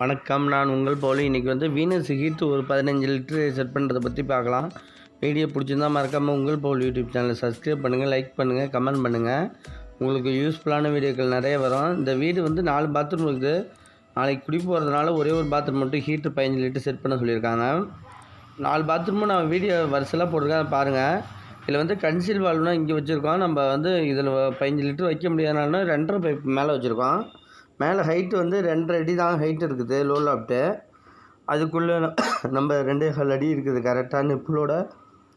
வணக்கம். நான் உங்கள் போல். இன்றைக்கி வந்து வீனஸ் ஹீட் ஒரு பதினஞ்சு லிட்டரு செட் பண்ணுறதை பற்றி பார்க்கலாம். வீடியோ பிடிச்சிருந்தா மறக்காமல் உங்கள் போல் யூடியூப் சேனலை சப்ஸ்கிரைப் பண்ணுங்கள் லைக் பண்ணுங்கள் கமெண்ட் பண்ணுங்கள் உங்களுக்கு யூஸ்ஃபுல்லான வீடியோக்கள் நிறைய வரும். இந்த வீடு வந்து நாலு பாத்ரூம் இருக்குது. நாளைக்கு குடி போகிறதுனால ஒரே ஒரு பாத்ரூம் மட்டும் ஹீட்ரு பதினஞ்சு லிட்டர் செட் பண்ண சொல்லியிருக்காங்க. நாலு பாத்ரூமும் நான் வீடியோ வரிசலாக போட்டிருக்கேன். பாருங்கள் இதில் வந்து கன்சில் வால்வ்னால் இங்கே வச்சுருக்கோம். நம்ம வந்து இதில் பதினஞ்சு லிட்டர் வைக்க முடியாதனால ரெண்டரை பைப் மேலே வச்சுருக்கோம். மேலே ஹைட்டு வந்து ரெண்டரை அடி தான் ஹைட் இருக்குது லோ லாப்ட்டு அதுக்குள்ளே நம்ம ரெண்டே கால் அடி இருக்குது கரெக்டாக நிப்பிளோட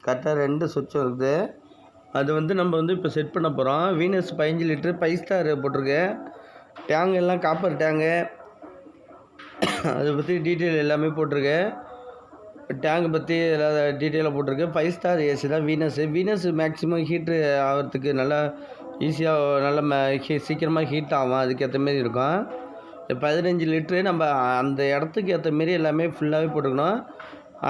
கரெக்டாக ரெண்டு சுவிட்சும் இருக்குது. அது வந்து நம்ம வந்து இப்போ செட் பண்ண போகிறோம் வீனஸ் பதினஞ்சு லிட்ரு ஃபைவ் ஸ்டார் போட்டிருக்கு. டேங்கு எல்லாம் காப்பர் டேங்கு அதை பற்றி டீட்டெயில் எல்லாமே போட்டிருக்கு. டேங்க் பற்றி எல்லா டீட்டெயிலாக போட்டிருக்கு. ஃபைவ் ஸ்டார் ஏசி தான் வீனஸ் வீனஸ் மேக்ஸிமம் ஹீட்ரு ஆகிறதுக்கு நல்லா ஈஸியாக நல்ல ம ஹீ சீக்கிரமாக ஹீட் ஆகும். அதுக்கேற்ற மாரி இருக்கும். பதினஞ்சு லிட்ரு நம்ம அந்த இடத்துக்கு ஏற்ற மாரி எல்லாமே ஃபுல்லாகவே போட்டுக்கணும்.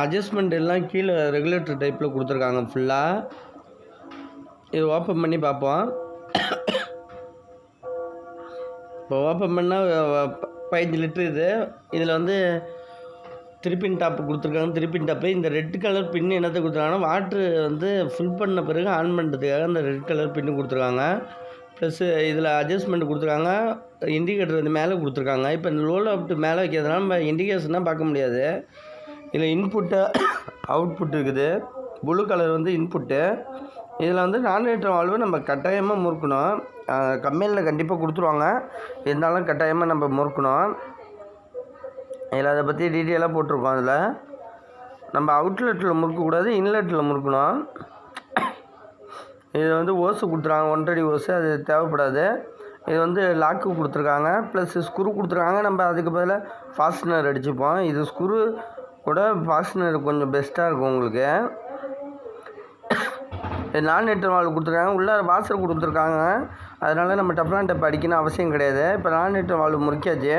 அட்ஜஸ்ட்மெண்ட் எல்லாம் கீழே ரெகுலேட்டர் டைப்பில் கொடுத்துருக்காங்க ஃபுல்லாக இது ஓப்பன் பண்ணி பார்ப்போம். இப்போ ஓப்பன் பண்ணால் பதினஞ்சு லிட்ரு இது. இதில் வந்து திருப்பின் டாப்பு கொடுத்துருக்காங்க. திருப்பின் டாப்பு இந்த ரெட் கலர் பின் என்னத்தை கொடுத்துருக்காங்கன்னா வாட்ரு வந்து ஃபில் பண்ண பிறகு ஆன் பண்ணுறதுக்காக அந்த ரெட் கலர் பின்னு கொடுத்துருக்காங்க. ப்ளஸ்ஸு இதில் அட்ஜஸ்ட்மெண்ட் கொடுத்துருக்காங்க. இண்டிகேட்டர் வந்து மேலே கொடுத்துருக்காங்க. இப்போ இந்த லோல் அப்ட்டு மேலே வைக்கிறதுனால நம்ம இண்டிகேஷனாக பார்க்க முடியாது. இதில் இன்புட்டு அவுட்புட் இருக்குது. ப்ளூ கலர் வந்து இன்புட்டு இதில் வந்து நான்ரேட்டர் வாழ்வு நம்ம கட்டாயமாக முறுக்கணும். கம்பெனியில் கண்டிப்பாக கொடுத்துருவாங்க. இருந்தாலும் கட்டாயமாக நம்ம முறுக்கணும். இதில் அதை பற்றி டீட்டெயிலாக போட்டிருக்கோம் அதில். நம்ம அவுட்லெட்டில் முறுக்கக்கூடாது இன்லெட்டில் முறுக்கணும். இது வந்து ஓசு கொடுத்துருக்காங்க ஒன்றடி ஓசு அது தேவைப்படாது. இது வந்து லாக்கு கொடுத்துருக்காங்க ப்ளஸ் ஸ்க்ரூ கொடுத்துருக்காங்க. நம்ம அதுக்கு பதிலாக ஃபாஸ்ட்னர் அடிச்சுப்போம். இது ஸ்க்ரூ கூட ஃபாஸ்ட்னர் கொஞ்சம் பெஸ்ட்டாக இருக்கும் உங்களுக்கு. இது நான் லிட்டர் வால் கொடுத்துருக்காங்க. உள்ளார வாசல் கொடுத்துருக்காங்க. அதனால் நம்ம டப்லான் டப் அடிக்கணும் அவசியம் கிடையாது. இப்போ நான் லிட்டர் வால் முறிக்காச்சு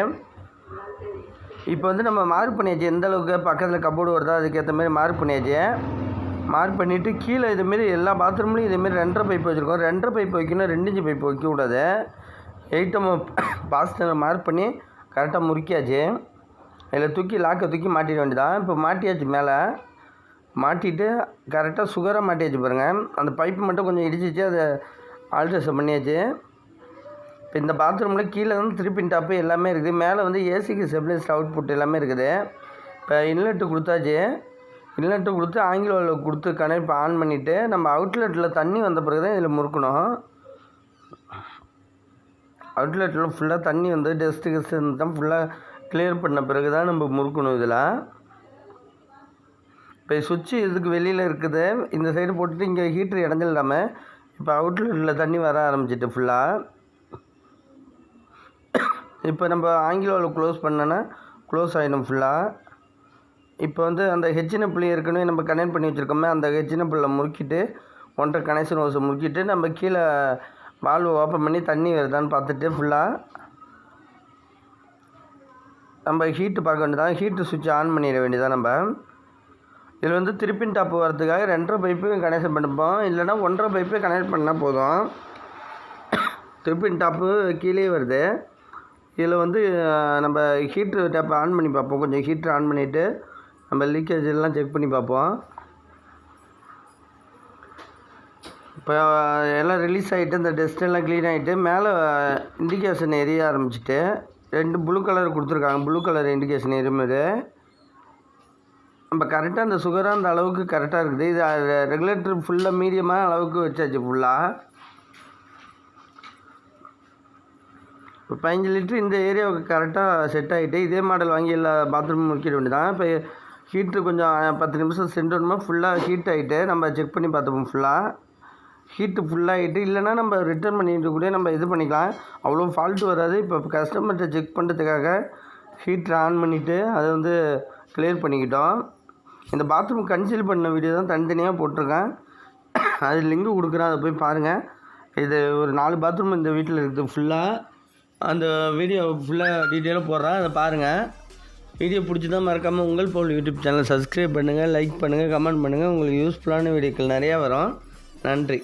இப்போ வந்து நம்ம மார்க் பண்ணியாச்சு. எந்த அளவுக்கு பக்கத்தில் கப்போர்டு வருதோ அதுக்கேற்ற மாதிரி மார்க் பண்ணியாச்சு. மார்க் பண்ணிவிட்டு கீழே இதுமாரி எல்லா பாத்ரூம்லேயும் இதேமாரி ரெண்டரை பைப் வச்சுருக்கோம். ரெண்டரை பைப் வைக்கணும் ரெண்டு இன்ச்சு பைப் வைக்கக்கூடாது எயிட்டம் பாஸ்டர் மார்க் பண்ணி கரெக்டாக முறுக்கியாச்சு. இதில் தூக்கி லாக்கை தூக்கி மாட்டிட வேண்டியதான் இப்போ மாட்டியாச்சு மேலே. மாட்டிட்டு கரெக்டாக சுகராக மாட்டியாச்சு பாருங்கள் அந்த பைப்பு மட்டும் கொஞ்சம் இடிச்சிச்சு அதை ஆல்ட்ரேஷன் பண்ணியாச்சு. இப்போ இந்த பாத்ரூமில் கீழே வந்து திருப்பி டாப்பு எல்லாமே இருக்குது. மேலே வந்து ஏசிக்கு செப்ளைஸ்ட் அவுட் புட் எல்லாமே இருக்குது. இப்போ இன்லெட்டு கொடுத்தாச்சு. இன்லெட்டு கொடுத்து ஆங்கிலோவில் கொடுத்து கனெக்ட் ஆன் பண்ணிவிட்டு நம்ம அவுட்லெட்டில் தண்ணி வந்த பிறகு தான் இதில் முறுக்கணும். அவுட்லெட்டில் ஃபுல்லாக தண்ணி வந்து டெஸ்ட்டு கெஸ்ட் தான் ஃபுல்லாக கிளியர் பண்ண பிறகு தான் நம்ம முறுக்கணும் இதில். இப்போ சுவிட்சு இதுக்கு வெளியில் இருக்குது. இந்த சைடு போட்டுட்டு இங்கே ஹீட்ரு இடைஞ்சில்லாமல் இப்போ அவுட்லெட்டில் தண்ணி வர ஆரம்பிச்சிட்டு ஃபுல்லாக இப்போ நம்ம ஆங்கிலோவில் க்ளோஸ் பண்ணோன்னா க்ளோஸ் ஆகிடும் ஃபுல்லாக இப்போ வந்து அந்த ஹெச்சின புள்ளி ஏற்கனவே நம்ம கனெக்ட் பண்ணி வச்சுருக்கோமே அந்த ஹெச்சின பிள்ளை முறுக்கிட்டு ஒன்றரை கனெக்ஷன் ஓசை முறுக்கிட்டு நம்ம கீழே வால்வை ஓப்பன் பண்ணி தண்ணி வருதான்னு பார்த்துட்டு ஃபுல்லாக நம்ம ஹீட்டு பார்க்க வேண்டியதான் ஹீட்டு சுவிட்ச் ஆன் பண்ணிட வேண்டியதான் நம்ம. இதில் வந்து திருப்பின் டாப்பு வரதுக்காக ரெண்டரை பைப்பு கனெக்ஷன் பண்ணிப்போம். இல்லைனா ஒன்றரை பைப்பு கனெக்ட் பண்ணால் போதும். திருப்பின் டாப்பு கீழே வருது. இதில் வந்து நம்ம ஹீட்ரு டேப்பை ஆன் பண்ணி பார்ப்போம். கொஞ்சம் ஹீட்ரு ஆன் பண்ணிவிட்டு நம்ம லீக்கேஜ் எல்லாம் செக் பண்ணி பார்ப்போம். இப்போ எல்லாம் ரிலீஸ் ஆகிட்டு இந்த டஸ்ட் எல்லாம் க்ளீன் ஆகிட்டு மேலே இண்டிகேஷன் எரிய ஆரம்பிச்சிட்டு ரெண்டு ப்ளூ கலர் கொடுத்துருக்காங்க. ப்ளூ கலர் இண்டிகேஷன் எரியும்போது நம்ம கரெக்டாக அந்த சுகராக அந்த அளவுக்கு கரெக்டாக இருக்குது. இது ரெகுலேட்டர் ஃபுல்லாக மீடியமான அளவுக்கு வச்சாச்சு ஃபுல்லாக இப்போ பதினஞ்சு லிட்ரு இந்த ஏரியாவுக்கு கரெக்டாக செட் ஆகிட்டு இதே மாடல் வாங்கி எல்லா பாத்ரூமும் முடிக்கிட வேண்டியதான் இப்போ ஹீட்ரு கொஞ்சம் பத்து நிமிஷம் சென்டோணுமா ஃபுல்லாக ஹீட் ஆகிட்டு நம்ம செக் பண்ணி பார்த்துப்போம் ஃபுல்லாக ஹீட்டு ஃபுல்லாகிட்டு இல்லைனா நம்ம ரிட்டர்ன் பண்ணிட்டு கூட நம்ம இது பண்ணிக்கலாம். அவ்வளோ ஃபால்ட்டு வராது. இப்போ கஸ்டமர்கிட்ட செக் பண்ணுறதுக்காக ஹீட்ரு ஆன் பண்ணிவிட்டு அதை வந்து கிளியர் பண்ணிக்கிட்டோம். இந்த பாத்ரூம் கன்சீல் பண்ண வீடியோ தான் தனித்தனியாக போட்டிருக்கேன். அது லிங்க் கொடுக்குறேன் அதை போய் பாருங்கள் இது ஒரு நாலு பாத்ரூம் இந்த வீட்டில் இருக்குது ஃபுல்லாக அந்த வீடியோ ஃபுல்லாக டீட்டெயிலாக போடுறேன் அதை பாருங்கள் வீடியோ பிடிச்சதான் மறக்காமல் உங்கள் போல் யூடியூப் சேனல் சப்ஸ்கிரைப் பண்ணுங்கள் லைக் பண்ணுங்கள் கமெண்ட் பண்ணுங்கள் உங்களுக்கு யூஸ்ஃபுல்லான வீடியோக்கள் நிறையா வரும். நன்றி.